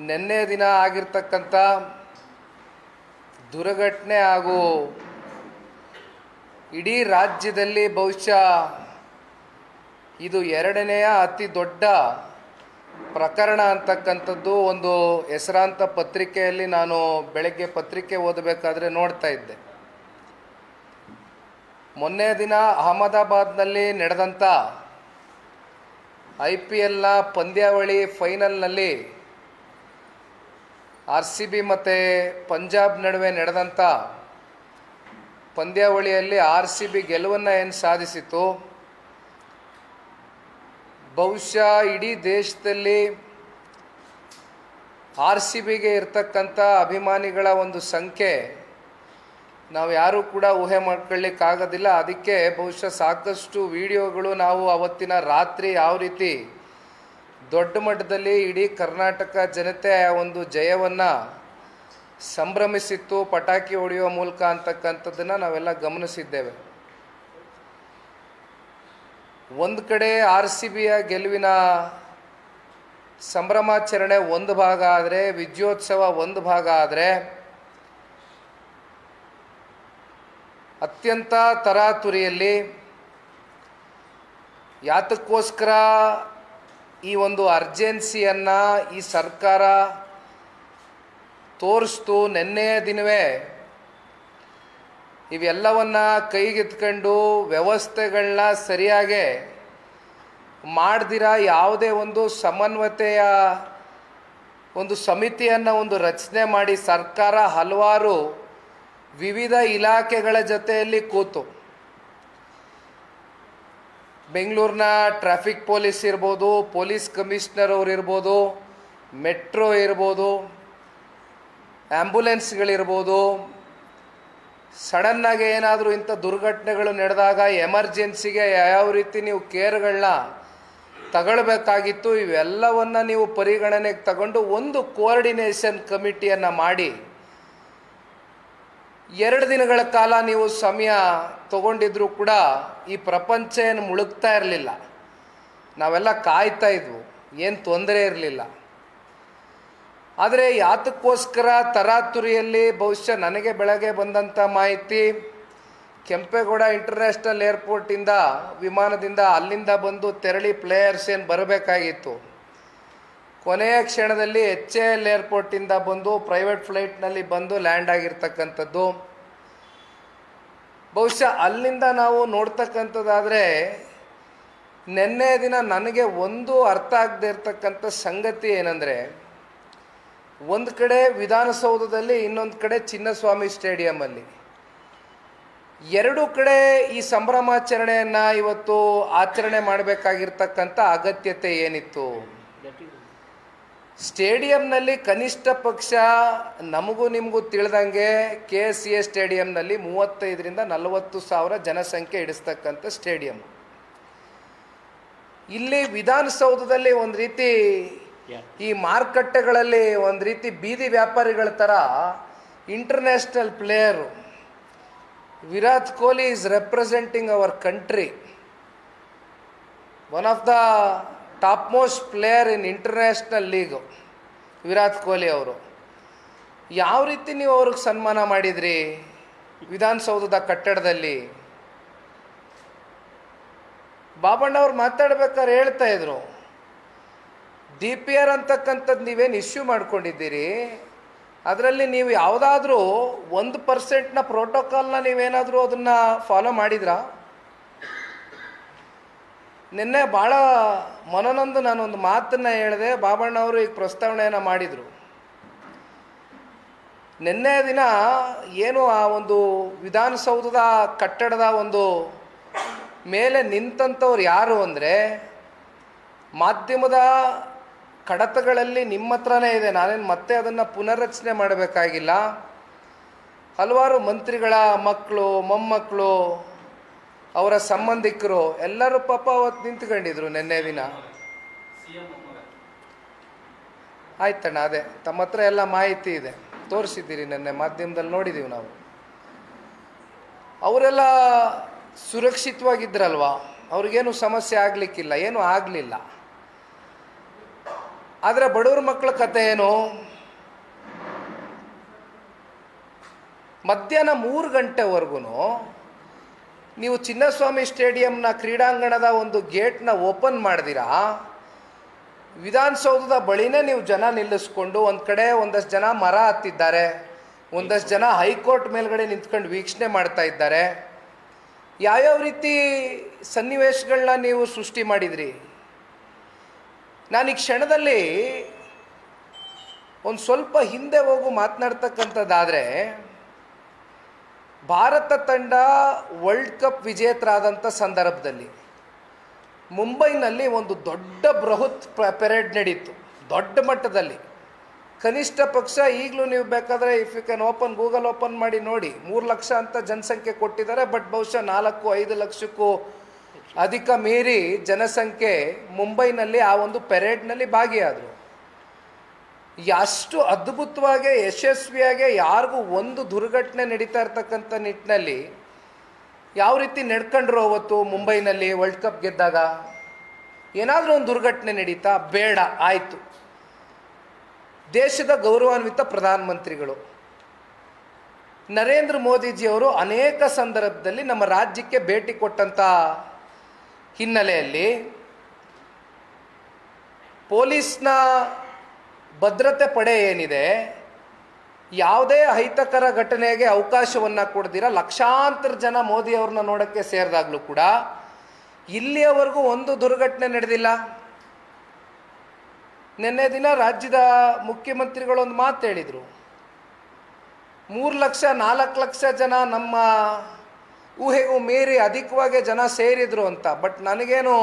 ನಿನ್ನೆ ದಿನ ಆಗಿರ್ತಕ್ಕಂಥ ದುರ್ಘಟನೆ ಹಾಗೂ ಇಡೀ ರಾಜ್ಯದಲ್ಲಿ ಬಹುಶಃ ಇದು ಎರಡನೆಯ ಅತಿ ದೊಡ್ಡ ಪ್ರಕರಣ ಅಂತಕ್ಕಂಥದ್ದು ಒಂದು ಹೆಸರಾಂತ ಪತ್ರಿಕೆಯಲ್ಲಿ ನಾನು ಬೆಳಗ್ಗೆ ಪತ್ರಿಕೆ ಓದಬೇಕಾದ್ರೆ ನೋಡ್ತಾ ಇದ್ದೆ. ಮೊನ್ನೆ ದಿನ ಅಹಮದಾಬಾದ್ನಲ್ಲಿ ನಡೆದಂಥ ಐ ಪಿ ಎಲ್ನ ಪಂದ್ಯಾವಳಿ ಫೈನಲ್ನಲ್ಲಿ ಆರ್ ಸಿ ಬಿ ಮತ್ತು ಪಂಜಾಬ್ ನಡುವೆ ನಡೆದಂಥ ಪಂದ್ಯಾವಳಿಯಲ್ಲಿ ಆರ್ ಸಿ ಬಿ ಗೆಲುವನ್ನು ಏನು ಸಾಧಿಸಿತು? ಬಹುಶಃ ಇಡೀ ದೇಶದಲ್ಲಿ ಆರ್ ಸಿ ಬಿಗೆ ಇರ್ತಕ್ಕಂಥ ಅಭಿಮಾನಿಗಳ ಒಂದು ಸಂಖ್ಯೆ ನಾವು ಯಾರೂ ಕೂಡ ಊಹೆ ಮಾಡ್ಕೊಳ್ಳಿಕ್ಕಾಗೋದಿಲ್ಲ. ಅದಕ್ಕೆ ಬಹುಶಃ ಸಾಕಷ್ಟು ವಿಡಿಯೋಗಳು ನಾವು ಅವತ್ತಿನ ರಾತ್ರಿ ಯಾವ ರೀತಿ ದೊಡ್ಡ ಮಟ್ಟದಲ್ಲಿ ಇಡೀ ಕರ್ನಾಟಕ ಜನತೆ ಒಂದು ಜಯವನ್ನು ಸಂಭ್ರಮಿಸಿತ್ತು, ಪಟಾಕಿ ಹೊಡೆಯುವ ಮೂಲಕ ಅಂತಕ್ಕಂಥದ್ದನ್ನು ನಾವೆಲ್ಲ ಗಮನಿಸಿದ್ದೇವೆ. ಒಂದು ಕಡೆ ಆರ್ ಸಿ ಬಿಯ ಗೆಲುವಿನ ಸಂಭ್ರಮಾಚರಣೆ ಒಂದು ಭಾಗ ಆದರೆ, ವಿಜಯೋತ್ಸವ ಒಂದು ಭಾಗ ಆದರೆ, ಅತ್ಯಂತ ತರಾತುರಿಯಲ್ಲಿ ಯಾತಕ್ಕೋಸ್ಕರ ಈ ಒಂದು ಅರ್ಜೆನ್ಸಿಯನ್ನು ಈ ಸರ್ಕಾರ ತೋರಿಸ್ತು ನಿನ್ನೆಯ ದಿನವೇ. ಇವೆಲ್ಲವನ್ನು ಕೈಗೆತ್ಕೊಂಡು ವ್ಯವಸ್ಥೆಗಳನ್ನ ಸರಿಯಾಗಿ ಮಾಡ್ದಿರ ಯಾವುದೇ ಒಂದು ಸಮನ್ವತೆಯ ಒಂದು ಸಮಿತಿಯನ್ನು ಒಂದು ರಚನೆ ಮಾಡಿ ಸರ್ಕಾರ ಹಲವಾರು ವಿವಿಧ ಇಲಾಖೆಗಳ ಜೊತೆಯಲ್ಲಿ ಕೂತು. ಬೆಂಗಳೂರಿನ ಟ್ರಾಫಿಕ್ ಪೊಲೀಸ್ ಇರ್ಬೋದು, ಪೊಲೀಸ್ ಕಮಿಷನರ್ ಅವ್ರು ಇರ್ಬೋದು, ಮೆಟ್ರೋ ಇರ್ಬೋದು ಆ್ಯಂಬುಲೆನ್ಸ್ಗಳಿರ್ಬೋದು ಸಡನ್ನಾಗಿ ಏನಾದರೂ ಇಂಥ ದುರ್ಘಟನೆಗಳು ನಡೆದಾಗ ಎಮರ್ಜೆನ್ಸಿಗೆ ಯಾವ ರೀತಿ ನೀವು ಕೇರ್ಗಳನ್ನ ತಗೊಳ್ಬೇಕಾಗಿತ್ತು, ಇವೆಲ್ಲವನ್ನು ನೀವು ಪರಿಗಣನೆಗೆ ತಗೊಂಡು ಒಂದು ಕೋಆರ್ಡಿನೇಷನ್ ಕಮಿಟಿಯನ್ನು ಮಾಡಿ ಎರಡು ದಿನಗಳ ಕಾಲ ನೀವು ಸಮಯ ತಗೊಂಡಿದ್ರೂ ಕೂಡ ಈ ಪ್ರಪಂಚ ಏನು ಮುಳುಗ್ತಾ ಇರಲಿಲ್ಲ. ನಾವೆಲ್ಲ ಕಾಯ್ತಾ ಇದ್ವು, ಏನು ತೊಂದರೆ ಇರಲಿಲ್ಲ. ಆದರೆ ಯಾತಕ್ಕೋಸ್ಕರ ತರಾತುರಿಯಲ್ಲಿ ಬಹುಶಃ ನನಗೆ ಬೆಳಗ್ಗೆ ಬಂದಂಥ ಮಾಹಿತಿ, ಕೆಂಪೇಗೌಡ ಇಂಟರ್ನ್ಯಾಷನಲ್ ಏರ್ಪೋರ್ಟಿಂದ ವಿಮಾನದಿಂದ ಅಲ್ಲಿಂದ ಬಂದು ತೆರಳಿ ಪ್ಲೇಯರ್ಸ್ ಏನು ಬರಬೇಕಾಗಿತ್ತು. ಕೊನೆಯ ಕ್ಷಣದಲ್ಲಿ ಎಚ್ ಎ ಎಲ್ ಏರ್ಪೋರ್ಟಿಂದ ಬಂದು ಪ್ರೈವೇಟ್ ಫ್ಲೈಟ್ನಲ್ಲಿ ಬಂದು ಲ್ಯಾಂಡ್ ಆಗಿರ್ತಕ್ಕಂಥದ್ದು. ಬಹುಶಃ ಅಲ್ಲಿಂದ ನಾವು ನೋಡ್ತಕ್ಕಂಥದ್ದಾದರೆ ನಿನ್ನೆ ದಿನ ನನಗೆ ಒಂದು ಅರ್ಥ ಆಗದೆ ಇರತಕ್ಕಂಥ ಸಂಗತಿ ಏನಂದರೆ, ಒಂದು ಕಡೆ ವಿಧಾನಸೌಧದಲ್ಲಿ ಇನ್ನೊಂದು ಕಡೆ ಚಿನ್ನಸ್ವಾಮಿ ಸ್ಟೇಡಿಯಮಲ್ಲಿ. ಎರಡು ಕಡೆ ಈ ಸಂಭ್ರಮಾಚರಣೆಯನ್ನು ಇವತ್ತು ಆಚರಣೆ ಮಾಡಬೇಕಾಗಿರ್ತಕ್ಕಂಥ ಅಗತ್ಯತೆ ಏನಿತ್ತು? ಸ್ಟೇಡಿಯಂನಲ್ಲಿ ಕನಿಷ್ಠ ಪಕ್ಷ ನಮಗೂ ನಿಮಗೂ ತಿಳಿದಂಗೆ ಕೆ ಎಸ್ ಸಿ ಎ ಸ್ಟೇಡಿಯಂನಲ್ಲಿ ಮೂವತ್ತೈದರಿಂದ ನಲವತ್ತು ಸಾವಿರ ಜನಸಂಖ್ಯೆ ಇಡಿಸ್ತಕ್ಕಂಥ ಸ್ಟೇಡಿಯಂ. ಇಲ್ಲಿ ವಿಧಾನಸೌಧದಲ್ಲಿ ಒಂದು ರೀತಿ ಈ ಮಾರುಕಟ್ಟೆಗಳಲ್ಲಿ ಒಂದು ರೀತಿ ಬೀದಿ ವ್ಯಾಪಾರಿಗಳ ಥರ international player Virat Kohli is representing our country one of the top most player in international league Virat Kohli ಅವರು. ಯಾವ ರೀತಿ ನೀವು ಅವ್ರಿಗೆ ಸನ್ಮಾನ ಮಾಡಿದ್ರಿ? ವಿಧಾನಸೌಧದ ಕಟ್ಟಡದಲ್ಲಿ. ಬಾಬಣ್ಣ ಅವ್ರು ಮಾತಾಡ್ಬೇಕಾದ್ರೆ ಹೇಳ್ತಾ ಇದ್ರು. ಡಿ ಪಿ ಆರ್ ಅಂತಕ್ಕಂಥದ್ದು ನೀವೇನು ಇಶ್ಯೂ ಮಾಡ್ಕೊಂಡಿದ್ದೀರಿ? ಅದರಲ್ಲಿ ನೀವು ಯಾವುದಾದ್ರೂ ಒಂದು ಪರ್ಸೆಂಟ್ನ ಪ್ರೋಟೋಕಾಲ್ನ ನೀವೇನಾದರೂ ಅದನ್ನು ಫಾಲೋ ಮಾಡಿದ್ರಾ? ನಿನ್ನೆ ಭಾಳ ಮನನೊಂದು ನಾನೊಂದು ಮಾತನ್ನು ಹೇಳಿದೆ ಬಾಬಣ್ಣ ಅವರು ಈಗ ಪ್ರಸ್ತಾವನೆಯನ್ನು ಮಾಡಿದರು. ನಿನ್ನೆ ದಿನ ಏನು ಆ ಒಂದು ವಿಧಾನಸೌಧದ ಕಟ್ಟಡದ ಒಂದು ಮೇಲೆ ನಿಂತಂಥವ್ರು ಯಾರು ಅಂದರೆ, ಮಾಧ್ಯಮದ ಕಡತಗಳಲ್ಲಿ ನಿಮ್ಮ ಹತ್ರನೇ ಇದೆ, ನಾನೇನು ಮತ್ತೆ ಅದನ್ನು ಪುನರ್ರಚನೆ ಮಾಡಬೇಕಾಗಿಲ್ಲ. ಹಲವಾರು ಮಂತ್ರಿಗಳ ಮಕ್ಕಳು, ಮೊಮ್ಮಕ್ಕಳು ಅವರ ಸಂಬಂಧಿಕರು ಎಲ್ಲರೂ ಪಾಪ ಅವತ್ತು ನಿಂತ್ಕೊಂಡಿದ್ರು ನಿನ್ನೆ ದಿನ. ಆಯ್ತಣ್ಣ, ಅದೇ. ತಮ್ಮ ಹತ್ರ ಎಲ್ಲ ಮಾಹಿತಿ ಇದೆ. ತೋರಿಸಿದ್ದೀರಿ ನಿನ್ನೆ, ಮಾಧ್ಯಮದಲ್ಲಿ ನೋಡಿದ್ದೀವಿ ನಾವು. ಅವರೆಲ್ಲ ಸುರಕ್ಷಿತವಾಗಿದ್ದರಲ್ವಾ ಅವ್ರಿಗೇನು ಸಮಸ್ಯೆ ಆಗಲಿಕ್ಕಿಲ್ಲ, ಏನೂ ಆಗಲಿಲ್ಲ. ಆದರೆ ಬಡವ್ರ ಮಕ್ಕಳ ಕತೆ ಏನು? ಮಧ್ಯಾಹ್ನ ಮೂರು ಗಂಟೆವರೆಗೂ ನೀವು ಚಿನ್ನಸ್ವಾಮಿ ಸ್ಟೇಡಿಯಂನ ಕ್ರೀಡಾಂಗಣದ ಒಂದು ಗೇಟ್ನ ಓಪನ್ ಮಾಡಿದಿರಾ? ವಿಧಾನಸೌಧದ ಬಳಿನೇ ನೀವು ಜನ ನಿಲ್ಲಿಸ್ಕೊಂಡು ಒಂದು ಕಡೆ ಒಂದಷ್ಟು ಜನ ಮರ ಹತ್ತಿದ್ದಾರೆ, ಒಂದಷ್ಟು ಜನ ಹೈಕೋರ್ಟ್ ಮೇಲ್ಗಡೆ ನಿಂತ್ಕೊಂಡು ವೀಕ್ಷಣೆ ಮಾಡ್ತಾ ಇದ್ದಾರೆ. ಯಾವ್ಯಾವ ರೀತಿ ಸನ್ನಿವೇಶಗಳನ್ನ ನೀವು ಸೃಷ್ಟಿ ಮಾಡಿದ್ರಿ? ನಾನು ಈ ಕ್ಷಣದಲ್ಲಿ ಒಂದು ಸ್ವಲ್ಪ ಹಿಂದೆ ಹೋಗು ಮಾತನಾಡ್ತಕ್ಕಂಥದ್ದಾದರೆ ಭಾರತ ತಂಡ ವರ್ಲ್ಡ್ ಕಪ್ ವಿಜೇತರಾದಂಥ ಸಂದರ್ಭದಲ್ಲಿ ಮುಂಬೈನಲ್ಲಿ ಒಂದು ದೊಡ್ಡ ಬೃಹತ್ ಪೆರೇಡ್ ನಡೀತು. ದೊಡ್ಡ ಮಟ್ಟದಲ್ಲಿ. ಕನಿಷ್ಠ ಪಕ್ಷ ಈಗಲೂ ನೀವು ಬೇಕಾದರೆ if you can open Google open ಮಾಡಿ ನೋಡಿ. ಮೂರು ಲಕ್ಷ ಅಂತ ಜನಸಂಖ್ಯೆ ಕೊಟ್ಟಿದ್ದಾರೆ ಬಟ್ ಬಹುಶಃ ನಾಲ್ಕು, ಐದು ಲಕ್ಷಕ್ಕೂ ಅಧಿಕ ಮೀರಿ ಜನಸಂಖ್ಯೆ ಮುಂಬೈನಲ್ಲಿ ಆ ಒಂದು ಪೆರೇಡ್ನಲ್ಲಿ ಭಾಗಿಯಾದರು. ಅಷ್ಟು ಅದ್ಭುತವಾಗಿ, ಯಶಸ್ವಿಯಾಗಿ ಯಾರಿಗೂ ಒಂದು ದುರ್ಘಟನೆ ನಡೀತಾ ಇರ್ತಕ್ಕಂಥ ನಿಟ್ಟಿನಲ್ಲಿ ಯಾವ ರೀತಿ ನಡ್ಕೊಂಡ್ರು ಅವತ್ತು ಮುಂಬೈನಲ್ಲಿ ವರ್ಲ್ಡ್ ಕಪ್ ಗೆದ್ದಾಗ? ಏನಾದರೂ ಒಂದು ದುರ್ಘಟನೆ ನಡೀತಾ, ಬೇಡ, ಆಯಿತು. ದೇಶದ ಗೌರವಾನ್ವಿತ ಪ್ರಧಾನಮಂತ್ರಿಗಳು. ನರೇಂದ್ರ ಮೋದಿಜಿಯವರು ಅನೇಕ ಸಂದರ್ಭದಲ್ಲಿ ನಮ್ಮ ರಾಜ್ಯಕ್ಕೆ ಭೇಟಿ ಕೊಟ್ಟಂಥ ಹಿನ್ನೆಲೆಯಲ್ಲಿ ಪೊಲೀಸ್ನ ಭದ್ರತೆ ಪಡೆ ಏನಿದೆ, ಯಾವುದೇ ಅಹಿತಕರ ಘಟನೆಗೆ ಅವಕಾಶವನ್ನು ಕೊಡ್ದಿರ, ಲಕ್ಷಾಂತರ ಜನ ಮೋದಿಯವ್ರನ್ನ ನೋಡೋಕ್ಕೆ ಸೇರಿದಾಗಲೂ ಕೂಡ ಇಲ್ಲಿಯವರೆಗೂ ಒಂದು ದುರ್ಘಟನೆ ನಡೆದಿಲ್ಲ. ನಿನ್ನೆ ದಿನ ರಾಜ್ಯದ ಮುಖ್ಯಮಂತ್ರಿಗಳು ಒಂದು ಮಾತು ಹೇಳಿದರು. ಮೂರು ಲಕ್ಷ, ನಾಲ್ಕು ಲಕ್ಷ ಜನ ನಮ್ಮ ಊಹೆಗೂ ಮೀರಿ ಅಧಿಕವಾಗಿ ಜನ ಸೇರಿದರು ಅಂತ. ಬಟ್ ನನಗೇನು,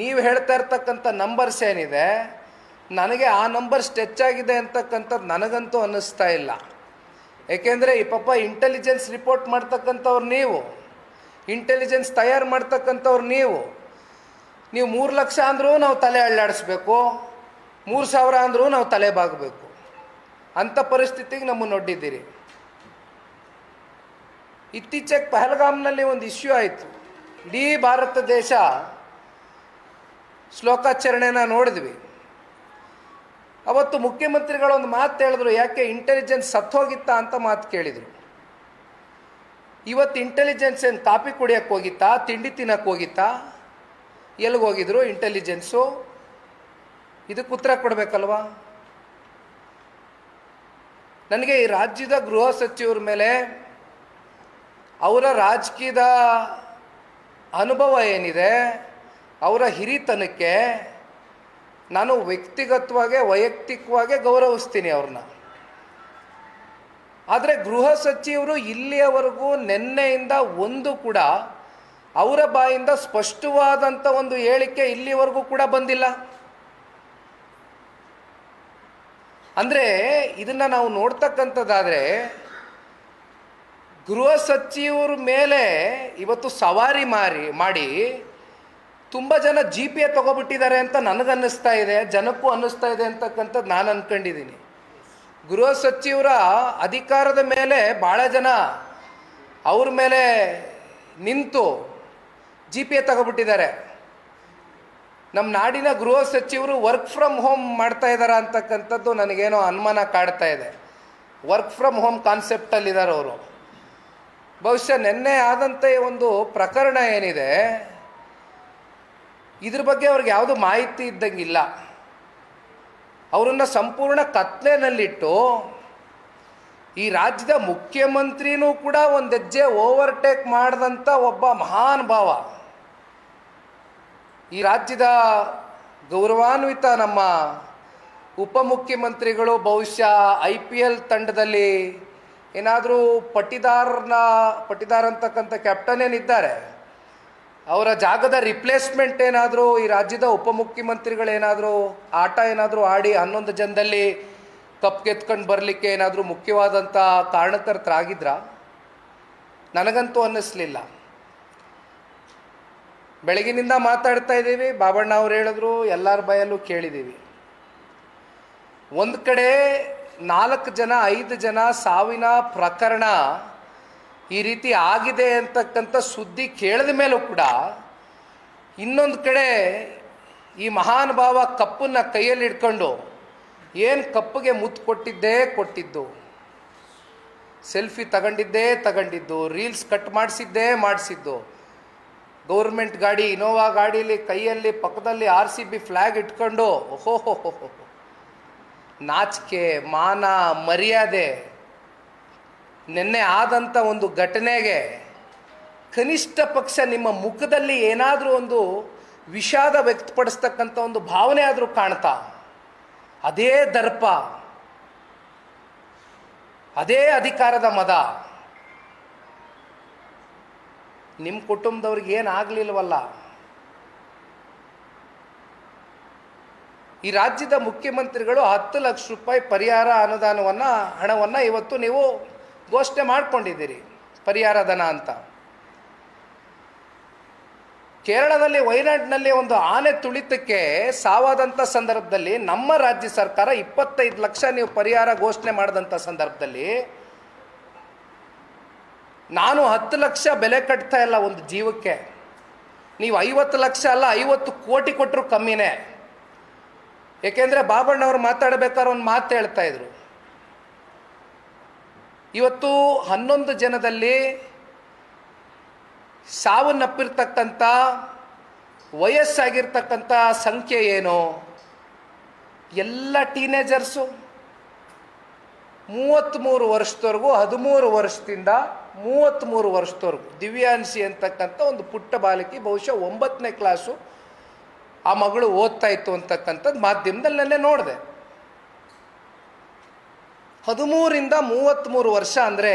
ನೀವು ಹೇಳ್ತಾ ಇರ್ತಕ್ಕಂಥ ನಂಬರ್ಸ್ ಏನಿದೆ ನನಗೆ ಆ ನಂಬರ್ ಸ್ಟೆಚ್ ಆಗಿದೆ ಅಂತಕ್ಕಂಥದ್ದು ನನಗಂತೂ ಅನ್ನಿಸ್ತಾ ಇಲ್ಲ. ಏಕೆಂದರೆ ಈ ಪಾಪ ಇಂಟೆಲಿಜೆನ್ಸ್ ರಿಪೋರ್ಟ್ ಮಾಡ್ತಕ್ಕಂಥವ್ರು ನೀವು. ಇಂಟೆಲಿಜೆನ್ಸ್ ತಯಾರು ಮಾಡ್ತಕ್ಕಂಥವ್ರು ನೀವು. ನೀವು ಮೂರು ಲಕ್ಷ ಅಂದರೂ ನಾವು ತಲೆ ಅಳ್ಳಾಡಿಸ್ಬೇಕು. ಮೂರು ಸಾವಿರ ಅಂದರೂ ನಾವು ತಲೆ ಬಾಗಬೇಕು. ಅಂಥ ಪರಿಸ್ಥಿತಿಗೆ ನಮ್ಮನ್ನು ಒಡ್ಡಿದ್ದೀರಿ ಇತ್ತೀಚೆಗೆ ಪಹಲ್ಗಾಮ್ನಲ್ಲಿ ಒಂದು ಇಶ್ಯೂ ಆಯಿತು. ಇಡೀ ಭಾರತ ದೇಶ ಶ್ಲೋಕಾಚರಣೆನ ನೋಡಿದ್ವಿ. ಅವತ್ತು ಮುಖ್ಯಮಂತ್ರಿಗಳು ಒಂದು ಮಾತು ಹೇಳಿದ್ರು, ಯಾಕೆ ಇಂಟೆಲಿಜೆನ್ಸ್ ಸತ್ತೋಗಿತ್ತ ಅಂತ ಮಾತು ಕೇಳಿದರು. ಇವತ್ತು ಇಂಟೆಲಿಜೆನ್ಸ್ ಏನು ಕಾಫಿ ಕುಡಿಯೋಕ್ಕೆ ಹೋಗಿತ್ತಾ, ತಿಂಡಿ ತಿನ್ನಕ್ಕೆ ಹೋಗಿತ್ತಾ? ಎಲ್ಲಿಗೆ ಹೋಗಿದ್ರು ಇಂಟೆಲಿಜೆನ್ಸು ಇದಕ್ಕೆ ಉತ್ತರ ಕೊಡಬೇಕಲ್ವಾ? ನನಗೆ ಈ ರಾಜ್ಯದ ಗೃಹ ಸಚಿವರ ಮೇಲೆ ಅವರ ರಾಜಕೀಯದ ಅನುಭವ ಏನಿದೆ, ಅವರ ಹಿರಿತನಕ್ಕೆ ನಾನು ವ್ಯಕ್ತಿಗತವಾಗಿ, ವೈಯಕ್ತಿಕವಾಗೆ ಗೌರವಿಸ್ತೀನಿ ಅವ್ರನ್ನ. ಆದರೆ ಗೃಹ ಸಚಿವರು ಇಲ್ಲಿಯವರೆಗೂ ನಿನ್ನೆಯಿಂದ ಒಂದು ಕೂಡ ಅವರ ಬಾಯಿಂದ ಸ್ಪಷ್ಟವಾದಂಥ ಒಂದು ಹೇಳಿಕೆ ಇಲ್ಲಿವರೆಗೂ ಕೂಡ ಬಂದಿಲ್ಲ. ಅಂದರೆ ಇದನ್ನು ನಾವು ನೋಡ್ತಕ್ಕಂಥದ್ದಾದರೆ ಗೃಹ ಸಚಿವರ ಮೇಲೆ ಇವತ್ತು ಸವಾರಿ ಮಾರಿ, ಮಾಡಿ ತುಂಬ ಜನ ಜಿ ಪಿ ಎ ತೊಗೊಬಿಟ್ಟಿದ್ದಾರೆ ಅಂತ ನನಗನ್ನಿಸ್ತಾ ಇದೆ, ಜನಕ್ಕೂ ಅನ್ನಿಸ್ತಾ ಇದೆ ಅಂತಕ್ಕಂಥದ್ದು ನಾನು ಅಂದ್ಕೊಂಡಿದ್ದೀನಿ ಗೃಹ ಸಚಿವರ ಅಧಿಕಾರದ ಮೇಲೆ ಭಾಳ ಜನ ಅವ್ರ ಮೇಲೆ ನಿಂತು ಜಿ ಪಿ ಎ ತಗೊಬಿಟ್ಟಿದ್ದಾರೆ. ನಮ್ಮ ನಾಡಿನ ಗೃಹ ಸಚಿವರು ವರ್ಕ್ ಫ್ರಮ್ ಹೋಮ್ ಮಾಡ್ತಾ ಇದ್ದಾರೆ ಅಂತಕ್ಕಂಥದ್ದು ನನಗೇನೋ ಅನುಮಾನ ಕಾಡ್ತಾ ಇದೆ. ವರ್ಕ್ ಫ್ರಮ್ ಹೋಮ್ ಕಾನ್ಸೆಪ್ಟಲ್ಲಿದ್ದಾರೆ ಅವರು. ಬಹುಶಃ ನಿನ್ನೆ ಆದಂತೆ ಒಂದು ಪ್ರಕರಣ ಏನಿದೆ ಇದ್ರ ಬಗ್ಗೆ ಅವ್ರಿಗೆ ಯಾವುದು ಮಾಹಿತಿ ಇದ್ದಂಗಿಲ್ಲ. ಅವರನ್ನು ಸಂಪೂರ್ಣ ಕತ್ಲೆನಲ್ಲಿಟ್ಟು ಈ ರಾಜ್ಯದ ಮುಖ್ಯಮಂತ್ರಿನೂ ಕೂಡ ಒಂದು ಹೆಜ್ಜೆ ಓವರ್ಟೇಕ್ ಮಾಡಿದಂಥ ಒಬ್ಬ ಮಹಾನ್ ಭಾವ. ಈ ರಾಜ್ಯದ ಗೌರವಾನ್ವಿತ ನಮ್ಮ ಉಪಮುಖ್ಯಮಂತ್ರಿಗಳು ಬಹುಶಃ ಐ ಪಿ ಎಲ್ ತಂಡದಲ್ಲಿ ಏನಾದರೂ ಪಟ್ಟಿದಾರನ ಪಟ್ಟಿದಾರ ಅಂತಕ್ಕಂಥ ಕ್ಯಾಪ್ಟನ್ ಏನಿದ್ದಾರೆ ಅವರ ಜಾಗದ ರಿಪ್ಲೇಸ್ಮೆಂಟ್ ಏನಾದರೂ, ಈ ರಾಜ್ಯದ ಉಪಮುಖ್ಯಮಂತ್ರಿಗಳೇನಾದರೂ, ಆಟ ಏನಾದರೂ ಆಡಿ ಹನ್ನೊಂದು ಜನದಲ್ಲಿ ಕಪ್ ಗೆತ್ಕೊಂಡು ಬರಲಿಕ್ಕೆ ಏನಾದರೂ ಮುಖ್ಯವಾದಂಥ ಕಾರಣಕರ್ತರಾಗಿದ್ರ? ನನಗಂತೂ ಅನ್ನಿಸ್ಲಿಲ್ಲ. ಬೆಳಗಿನಿಂದ ಮಾತಾಡ್ತಾ ಇದ್ದೀವಿ, ಬಾಬಣ್ಣ ಅವ್ರು ಹೇಳಿದ್ರು, ಎಲ್ಲರ ಬಯಲ್ಲೂ ಕೇಳಿದ್ದೀವಿ ಒಂದು ಕಡೆ ನಾಲ್ಕು ಜನ, ಐದು ಜನ ಸಾವಿನ ಪ್ರಕರಣ ಈ ರೀತಿ ಆಗಿದೆ ಅಂತಕ್ಕಂಥ ಸುದ್ದಿ ಕೇಳಿದ ಮೇಲೂ ಕೂಡ ಇನ್ನೊಂದು ಕಡೆ ಈ ಮಹಾನುಭಾವ ಕಪ್ಪನ್ನು ಕೈಯಲ್ಲಿ ಇಟ್ಕೊಂಡು ಏನು ಕಪ್ಪಿಗೆ ಮುತ್ತು ಕೊಟ್ಟಿದ್ದೇ ಕೊಟ್ಟಿದ್ದು. ಸೆಲ್ಫಿ ತಗೊಂಡಿದ್ದೇ ತಗೊಂಡಿದ್ದು, ರೀಲ್ಸ್ ಕಟ್ ಮಾಡಿಸಿದ್ದೇ ಮಾಡಿಸಿದ್ದು. ಗೌರ್ಮೆಂಟ್ ಗಾಡಿ, ಇನೋವಾ ಗಾಡೀಲಿ, ಕೈಯಲ್ಲಿ, ಪಕ್ಕದಲ್ಲಿ ಆರ್ ಸಿ ಬಿ ಫ್ಲ್ಯಾಗ್ ಇಟ್ಕೊಂಡು ಓಹೋ ನಾಚಿಕೆ, ಮಾನ, ಮರ್ಯಾದೆ. ನಿನ್ನೆ ಆದಂಥ ಒಂದು ಘಟನೆಗೆ ಕನಿಷ್ಠ ಪಕ್ಷ ನಿಮ್ಮ ಮುಖದಲ್ಲಿ ಏನಾದರೂ ಒಂದು ವಿಷಾದ ವ್ಯಕ್ತಪಡಿಸ್ತಕ್ಕಂಥ ಒಂದು ಭಾವನೆ ಆದರೂ ಕಾಣ್ತಾ. ಅದೇ ದರ್ಪ. ಅದೇ ಅಧಿಕಾರದ ಮದ. ನಿಮ್ಮ ಕುಟುಂಬದವ್ರಿಗೆ ಏನಾಗಲಿಲ್ವಲ್ಲ ಈ ರಾಜ್ಯದ ಮುಖ್ಯಮಂತ್ರಿಗಳು ಹತ್ತು ಲಕ್ಷ ರೂಪಾಯಿ ಪರಿಹಾರ ಅನುದಾನವನ್ನು, ಹಣವನ್ನು ಇವತ್ತು ನೀವು ಘೋಷಣೆ ಮಾಡ್ಕೊಂಡಿದ್ದೀರಿ. ಪರಿಹಾರ ಧನ ಅಂತ. ಕೇರಳದಲ್ಲಿ ವಯನಾಡಿನಲ್ಲಿ ಒಂದು ಆನೆ ತುಳಿತಕ್ಕೆ ಸಾವಾದಂಥ ಸಂದರ್ಭದಲ್ಲಿ ನಮ್ಮ ರಾಜ್ಯ ಸರ್ಕಾರ ಇಪ್ಪತ್ತೈದು ಲಕ್ಷ ನೀವು ಪರಿಹಾರ ಘೋಷಣೆ ಮಾಡಿದಂಥ ಸಂದರ್ಭದಲ್ಲಿ ನಾನು ಹತ್ತು ಲಕ್ಷ ಬೆಲೆ ಕಟ್ತಾ ಇಲ್ಲ ಒಂದು ಜೀವಕ್ಕೆ. ನೀವು ಐವತ್ತು ಲಕ್ಷ ಅಲ್ಲ, ಐವತ್ತು ಕೋಟಿ ಕೊಟ್ಟರು ಕಮ್ಮಿನೇ. ಏಕೆಂದರೆ ಬಾಬಣ್ಣವ್ರು ಮಾತಾಡಬೇಕಾದ್ರೆ ಒಂದು ಮಾತು ಹೇಳ್ತಾ ಇದ್ರು. ಇವತ್ತು ಹನ್ನೊಂದು ಜನದಲ್ಲಿ ಸಾವನ್ನಪ್ಪಿರ್ತಕ್ಕಂಥ, ವಯಸ್ಸಾಗಿರ್ತಕ್ಕಂಥ ಸಂಖ್ಯೆ ಏನು? ಎಲ್ಲ ಟೀನೇಜರ್ಸು. ಮೂವತ್ತ್ಮೂರು ವರ್ಷದವರೆಗೂ, ಹದಿಮೂರು ವರ್ಷದಿಂದ ಮೂವತ್ತ್ಮೂರು ವರ್ಷದವರೆಗೂ ದಿವ್ಯಾಂಶಿ ಅಂತಕ್ಕಂಥ ಒಂದು ಪುಟ್ಟ ಬಾಲಕಿ, ಬಹುಶಃ ಒಂಬತ್ತನೇ ಕ್ಲಾಸು ಆ ಮಗಳು ಓದ್ತಾ ಇತ್ತು ಅಂತಕ್ಕಂಥದ್ದು ಮಾಧ್ಯಮದಲ್ಲಿ ನೋಡಿದೆ. ಹದಿಮೂರಿಂದ ಮೂವತ್ತ್ಮೂರು ವರ್ಷ ಅಂದರೆ